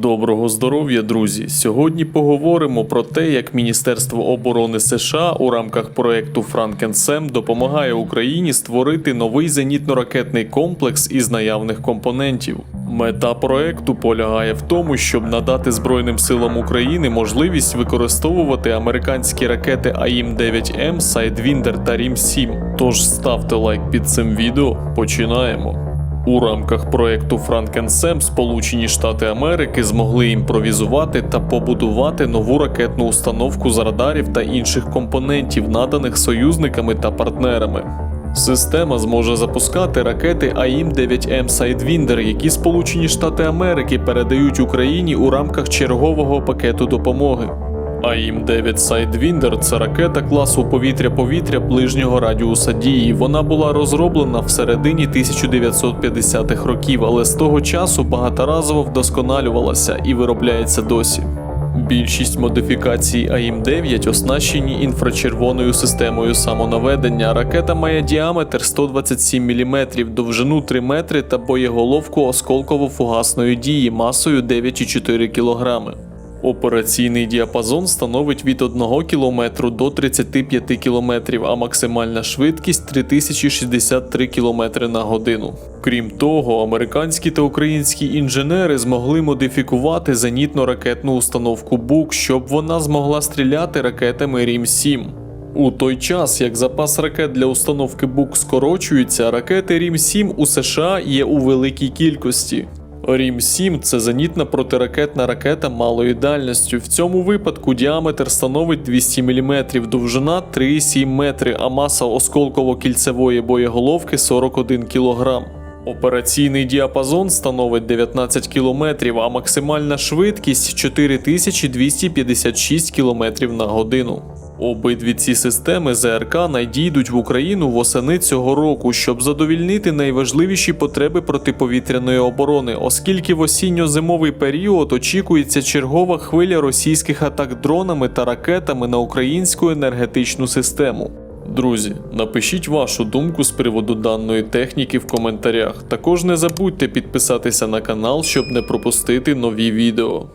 Доброго здоров'я, друзі! Сьогодні поговоримо про те, як Міністерство оборони США у рамках проекту Франкенсем допомагає Україні створити новий зенітно-ракетний комплекс із наявних компонентів. Мета проекту полягає в тому, щоб надати Збройним силам України можливість використовувати американські ракети АІМ-9М, Sidewinder та Рім-7. Тож ставте лайк під цим відео. Починаємо. У рамках проекту Франкенсем Сполучені Штати Америки змогли імпровізувати та побудувати нову ракетну установку з радарів та інших компонентів, наданих союзниками та партнерами. Система зможе запускати ракети АІМ-9М Sidewinder, які Сполучені Штати Америки передають Україні у рамках чергового пакету допомоги. АІМ-9 Sidewinder – це ракета класу повітря-повітря ближнього радіуса дії. Вона була розроблена в середині 1950-х років, але з того часу багаторазово вдосконалювалася і виробляється досі. Більшість модифікацій АІМ-9 оснащені інфрачервоною системою самонаведення. Ракета має діаметр 127 мм, довжину 3 метри та боєголовку осколково-фугасної дії масою 9,4 кг. Операційний діапазон становить від 1 км до 35 км, а максимальна швидкість 3063 км на годину. Крім того, американські та українські інженери змогли модифікувати зенітно-ракетну установку БУК, щоб вона змогла стріляти ракетами Рім-7. У той час, як запас ракет для установки БУК скорочується, ракети Рім-7 у США є у великій кількості. Рім-7 це зенітна протиракетна ракета малої дальності. В цьому випадку діаметр становить 200 мм, довжина 3,7 метри, а маса осколково-кільцевої боєголовки 41 кг. Операційний діапазон становить 19 км, а максимальна швидкість 4256 км на годину. Обидві ці системи ЗРК надійдуть в Україну восени цього року, щоб задовільнити найважливіші потреби протиповітряної оборони, оскільки в осінньо-зимовий період очікується чергова хвиля російських атак дронами та ракетами на українську енергетичну систему. Друзі, напишіть вашу думку з приводу даної техніки в коментарях. Також не забудьте підписатися на канал, щоб не пропустити нові відео.